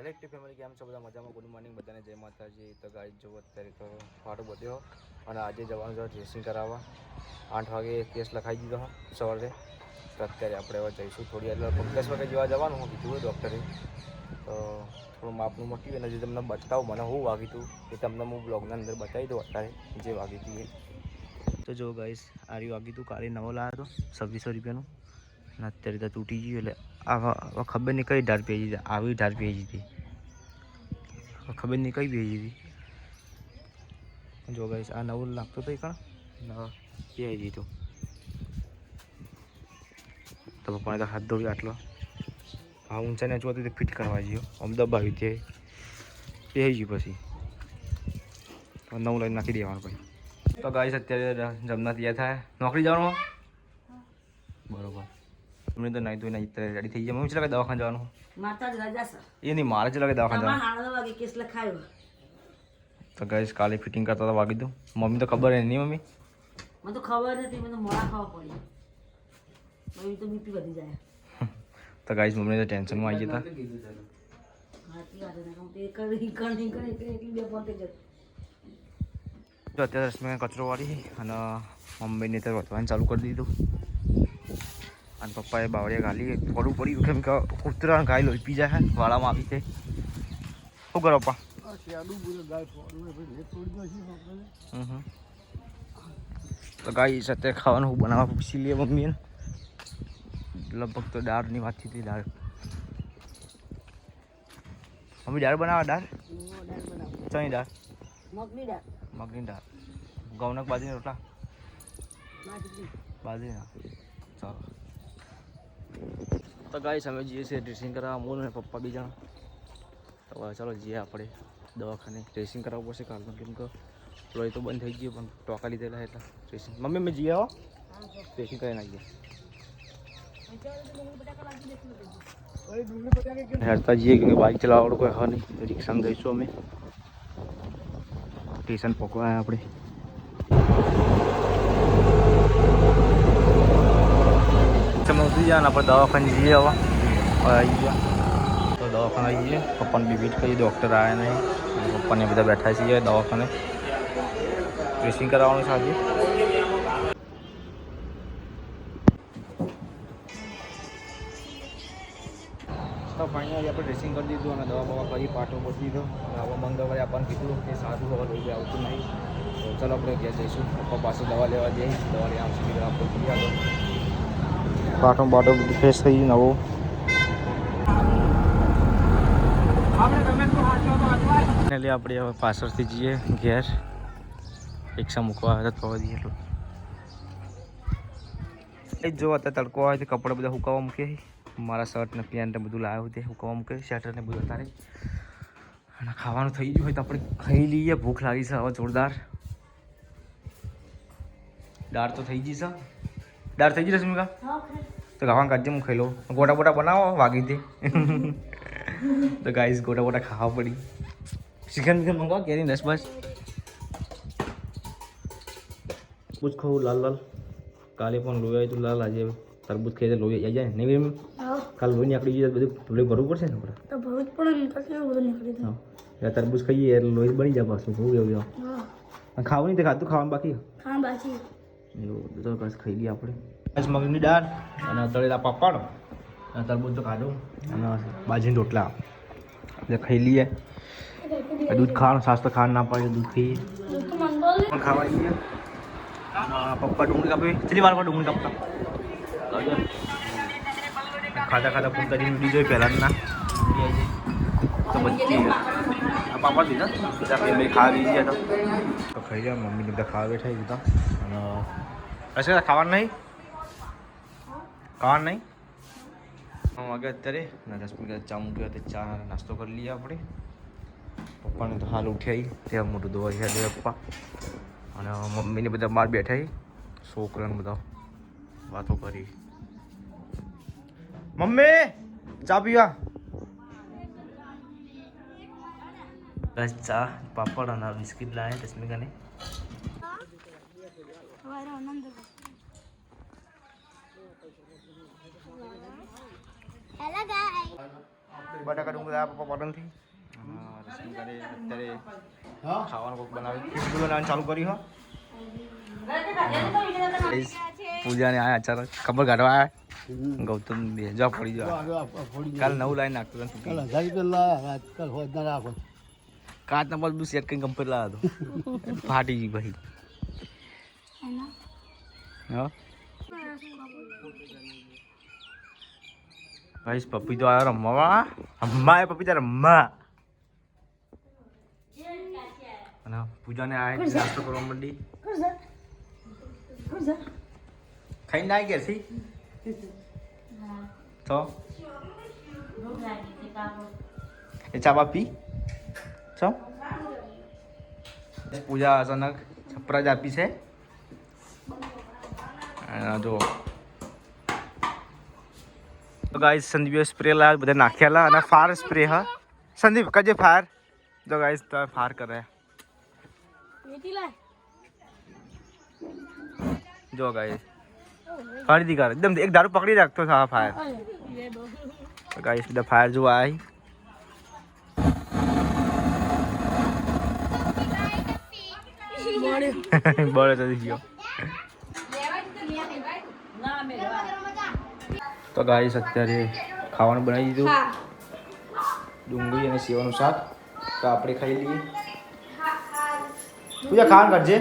Collective family કેમ છો? બધા મજામાં? ગુડ મોર્નિંગ બધાને જય માતાજી. તો ગાડી જો અત્યારે તો ફાટો બધ્યો અને આજે જવાનું છે ડ્રેસિંગ કરાવવા. આઠ વાગે કેસ લખાઈ દીધો સવારે. તો અત્યારે આપણે હવે જઈશું થોડી એટલે પંકજ વાગે જેવા જવાનું, હું કીધું ડૉક્ટરે તો થોડું માપનું મોટી અને જે તમને બતાવું, મને શું વાગ્યું હતું એ તમને હું બ્લોગના અંદર બતાવી દઉં અત્યારે જે વાગ્યું હતું એ. તો જો ગાઈસ રહ્યું વાગ્યું હતું કાલે નવો લાવ્યો હતો, છવ્વીસો રૂપિયાનું. અત્યારે તો તૂટી ગયું એટલે આવા આવા ખબર નહીં કઈ ઢાર પહેરી હતી. આવી ઢાર પહેરી હતી. ખબર નહીં કઈ પહેરી હતી. જો ગાઈશ આ નવું લાગતું હતું કણ? પહેરી હતું. તો પપ્પાને તો હાથ ધોવી આટલો. હા ઊંચાને ને જોતી ફિટ કરવા જઈએ આમ દબાવી તે પહેરી ગયું પછી. નવું લઈને નાખી દેવાનું પછી. તો ગાઈસ અત્યારે જમના તૈયાર થાય. નોકરી જવાનું? બરોબર. એમને તો નાઈ ધોઈને રેડી થઈ ગયા. મમ્મી ચલા દવાખાને જવાનું. માતા જ રજા છે એ નહીં મારે ચલા દવાખાને જવાનું. વાગે કેસ લખાયો. તો ગાઈસ કાલે ફિટિંગ કરતા હતા વાગી દઉં મમ્મી તો ખબર નહીં મમ્મી? મને તો ખબર નથી મને મોડા ખાવા પડી. મમ્મી તો બીપી વધી જાય. તો ગાઈસ મમ્મીને તો ટેન્શનમાં આવી ગયા હું તો જ અત્યારે રશ્મિ કચરો વાળી અને મમ્મીને અત્યારે વધવાનું ચાલુ કરી દીધું. અને પપ્પાએ બાવળિયા ગાલી થોડું પડ્યું કેમ કે કૂતરા ગાય લોપી પી જાય વાળામાં આવી છે શું કરો પપ્પા. તો ગાય સાથે ખાવાનું હું બનાવવા પૂછી લઈએ મમ્મીને. લગભગ તો દાળની વાત થઈ હતી દાળ. મમ્મી દાળ બનાવવા દાળ? ચણી દાળ. મગની દાળ. મગની દાળ. ઘઉંના બાજરીના રોટલા? બાજરીના. ચાલો. તો ગાઈસ, અમે જઈએ છીએ ડ્રેસિંગ કરાવવા મૂળ અને પપ્પા બી જણા. તો ચાલો જઈએ આપણે દવાખાને. ડ્રેસિંગ કરાવવું પડશે કાલનું કેમ કે લોહી તો બંધ થઈ ગયું, પણ ટોકા લીધેલા એટલે. ડ્રેસિંગ મમ્મી મેં જઈએ આવો ડ્રેસિંગ કરીને આવીએ હેરતા જઈએ કે બાઇક ચલાવવાનું કોઈ હા નહીં. રિક્ષામાં જઈશું અમે. સ્ટેશન પકવાયા આપણે. ઉતરી જાય આપણે દવાખાને જઈએ હવે. આવી ગયા. તો દવાખાને આવી જઈએ. પપ્પાને બી કરીએ ડૉક્ટર આવ્યા નહીં. પપ્પાને બધા બેઠા છીએ દવાખાને. ડ્રેસિંગ કરાવવાનું સાથે તો ફાઇનલી આપણે ડ્રેસિંગ કરી દીધું અને દવા બવા કરી, પાટો બધી દીધો. હવે મંગળવારે આપણને કીધું કે સારું હવે લોહી આવતું નહીં. તો ચાલો આપણે ઘેર જઈશું. પપ્પા પાસે દવા લેવા જઈએ. દવા લેવા સુધી આપણે જઈએ આગળ બાટો બધું ફ્રેશ થઈ ગયું, નવો. ફાઇનલી આપણે હવે પાછળથી જઈએ ઘેર. રિક્ષા મૂકવા આવ્યા હતા પવા દઈએ એટલું. એ જો અત્યારે તડકો આવે તો કપડાં બધા હુકાવા મૂકે મારા શર્ટ ને પેન્ટ ને બધું લાવ્યું તે હુકાવા મૂકે શર્ટર ને બધું તારે અને ખાવાનું થઈ ગયું હોય તો આપણે ખાઈ લઈએ, ભૂખ લાગી છે, હવે જોરદાર. દાળ તો થઈ ગઈ છે. દાળ થઈ ગઈ રશ્મિકા તો ખાવાનું કાઢજે હું ખાઈ લઉં ગોટા બોટા બનાવો વાગી દે તો ગાઈસ ગોટા બોટા ખાવા પડી ચિકન બિકન મંગાવો કેરી દસ બસ તરબૂચ ખાવું લાલ લાલ કાલે પણ લોહી આવ્યું હતું લાલ આજે તરબૂચ ખાઈ તો લોહી આવી જાય ને નહીં કાલ લોહી નીકળી જાય તો બધું લોહી ભરવું પડશે ને આપણે તો ભરવું જ પડે ને તો કેવું બધું નીકળી હા એટલે તરબૂચ ખાઈએ એટલે લોહી બની જાય પાછું બહુ એવું એવું હા અને ખાવું નહીં તે ખાતું ખાવાનું બાકી હા બાકી એવું બધું બસ ખાઈ લઈએ આપણે. બસ મગની દાળ અને તળેલા પાપડ અને તરબૂચ તો ખાધું. અને બાજરીના રોટલા. એટલે ખાઈ લઈએ. દૂધ ખાવાનું શાસ્ત્ર ખાવાનું ના પાડે દૂધ ખાઈએ. તો પણ ખાવા જઈએ પપ્પા ડુંગળી કાપી. ચલી વાર ડુંગળી કાપતા? ખાધા ખાતા ફોન કરીને જઈને બીજો પહેલાં ના તો બધી આ પાપડ દીધા બધા બે બે ખાવા દીધી તો તો ખાઈ જાય મમ્મીને બધા ખાવા બેઠા દીધા અને હશે ખાવાનું નહીં? ખાવાનું નહીં? વાગે અત્યારે અને દસ મિનિટ ચા મૂકી તે ચા નાસ્તો કરી લઈએ આપણે. પપ્પાને તો હાલ ઉઠી આવી ત્યાં મોટું દોવા છે દે પપ્પા. અને મમ્મીને બધા બહાર બેઠા છોકરાને બધા વાતો કરી. મમ્મી ચા પીવા. બસ ચા પાપડ અને બિસ્કિટ લાવે રશ્મિકાને હેલો ગાય બટાકા ડુંગળી આ પપ્પા પાટણથી રસમ કરે અત્યારે ખાવાનું કોક બનાવી ખીચડી બનાવવાનું ચાલુ કર્યું હો પૂજાને આયા અચાનક ખબર કાઢવા ગૌતમ બે જા પડી જાય કાલ નવું લાઈન નાખતો કાલ હજાર રૂપિયા કાલ હોદ ના રાખો કાચ નંબર બી સેટ કરીને લાવ્યો હતો ફાટી ગઈ ભાઈ ભાઈ પપ્પી તો આવ્યો રમવા અમ્મા એ પપ્પી તારે રમવા અને પૂજાને આ નાસ્તો કરવા માંડી ખાઈ ના ગયા છી તો એ ચા બાપી છો? પૂજા અચાનક છપરા જ આપી છે. જો તો ગાઈસ સંદીપે સ્પ્રે લાવ્યા બધા નાખ્યાલા અને ફાર સ્પ્રે હા? સંદીપ કજે ફાર. જો ગાઈસ તો ફાર કરે. જો ગાઈસ ખરીદી કર. એકદમ એક દારૂ પકડી રાખતો છે ફાયર ગાઈસ બધા ફાયર જોવા આવી બળે તો ગયો. તો ગાઈસ અત્યારે ખાવાનું બનાવી દીધું. ડુંગળી અને સેવાનું શાક. તો આપણે ખાઈ લઈએ. પૂજા ખાવાનું કરજે